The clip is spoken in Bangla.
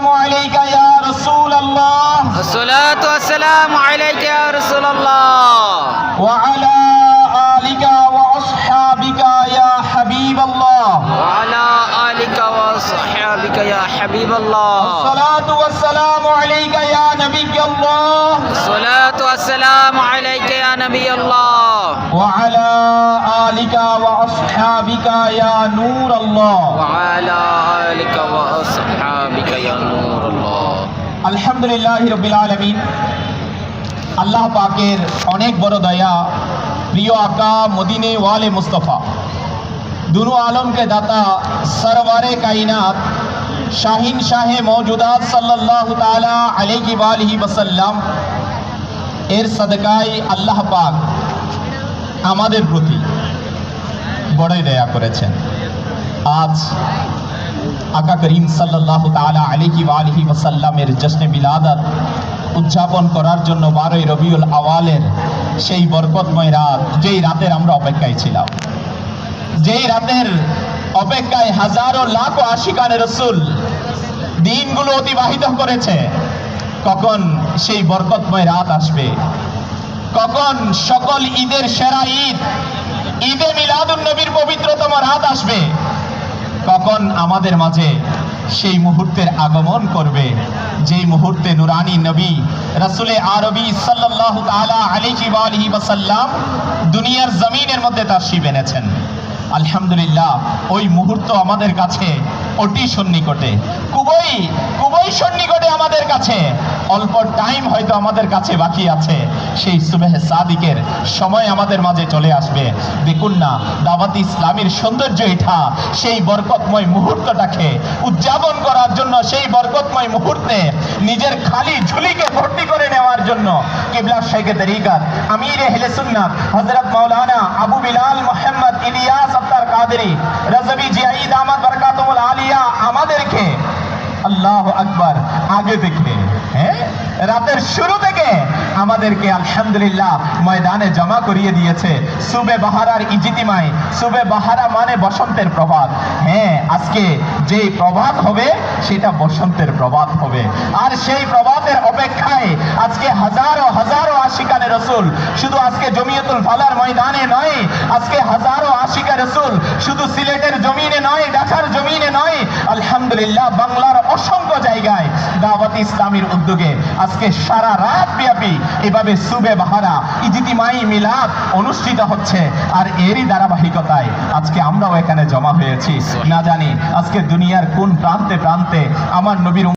والسلام عليك يا رسول الله. الصلاة والسلام عليك يا رسول الله. وعلى آلك وأصحابك يا حبيب الله. وعلى آلك وصحابك يا حبيب الله. الصلاة والسلام عليك يا نبي الله. الصلاة والسلام عليك يا نبي الله. وعلى آلك وأصحابك يا نور الله. وعلى আলহামদুলিল্লাহ রবিল আলমিন। আল্লাহ পাকের অনেক বড় দয়া, প্রিয় আকা মদিনে ওয়ালে মুস্তফা দুনু আলমকে দাতা, সরওয়ারে কাইনাত, শাহিন শাহে মৌজুদাত সাল্লাহ তালা ওয়ালিহি ওয়াসাল্লাম, এর সদকায় আল্লাহ পাক আমাদের প্রতি বড়ই দয়া করেছেন। আজ আকা করিম সাল্লাহ তালা আলিহি আলিহি ওসাল্লামের জশ্নে বিলাদত উদযাপন করার জন্য বারোই রবিউল আওয়ালের সেই বরকতময় রাত, যেই রাতের আমরা অপেক্ষায় ছিলাম। যেই রাতের অপেক্ষায় হাজারো লাখো আশিকানে রসুল দিনগুলো অতিবাহিত করেছে, কখন সেই বরকতময় রাত আসবে? কখন সকল ঈদের সেরা ঈদ, ঈদে মিলাদুন নবীর পবিত্রতম রাত আসবে? কখন আমাদের মাঝে সেই মুহূর্তের আগমন করবে? যেই মুহূর্তে নুরানি নবী রাসুলে আরবি সাল্লাহ তালা আলিহি আলহি ওয়াসাল্লাম দুনিয়ার জমিনের মধ্যে তার শিব এনেছেন। আলহামদুলিল্লাহ, ওই মুহূর্ত আমাদের কাছে অতি সন্নিকটে। খুবই খুবই সন্নিকটে আমাদের কাছে। অল্প টাইম হয়তো আমাদের কাছে বাকি আছে। সেই সুবেহ সাদিকের সময় আমাদের মাঝে চলে আসবে। দেখুন না, দাওয়াত ইসলামের সৌন্দর্য এটা। সেই বরকতময় মুহূর্তটাকে উদযাপন করার জন্য, সেই বরকতময় মুহূর্তে নিজের খালি ঝুলিকে ভর্তি করে নেওয়ার জন্য কিবলা শেখে তরিকাত আমির হেলে সুন্নাত হযরত মাওলানা আবু বিলাল মোহাম্মদ ইলিয়াস আত্তার কাদেরি, রাজবি জিয়াইদ আহমদ বরকাতুল আলিয়া আমাদেরকে আল্লাহ আকবার আগে থেকে হ্যাঁ? রাতের শুরু থেকে আমাদেরকে আলহামদুলিল্লাহ ময়দানে জমা করিয়ে দিয়েছে। সুবে বাহারার ইজিতিমায়। সুবে বাহারা মানে বসন্তের প্রভাত। হ্যাঁ আজকে যে প্রভাত হবে, সেটা বসন্তের প্রভাত হবে। আর সেই প্রভাতের অপেক্ষায় আজকে হাজারো হাজারো আশিকানে রসুল শুধু আজকে জমিয়তুল ফালার ময়দানে নয়, আজকে হাজারো আশিকা রসুল শুধু সিলেটের জমিনে নয় ঢাকার জমিনে নয়, আলহামদুলিল্লাহ বাংলার অসংখ্য দাওয়াত ইসলামীর উদ্যোগে আজকে সারা রাত ব্যাপী এভাবে সুবে বাহারা ইজিতিমাই মিলাদ অনুষ্ঠিত হচ্ছে আর এরই ধারাবাহিকতায় আজকে আমরাও এখানে জমা হয়েছি। না জানি আজকে দুনিয়ার কোন প্রান্তে প্রান্তে আমার নবীর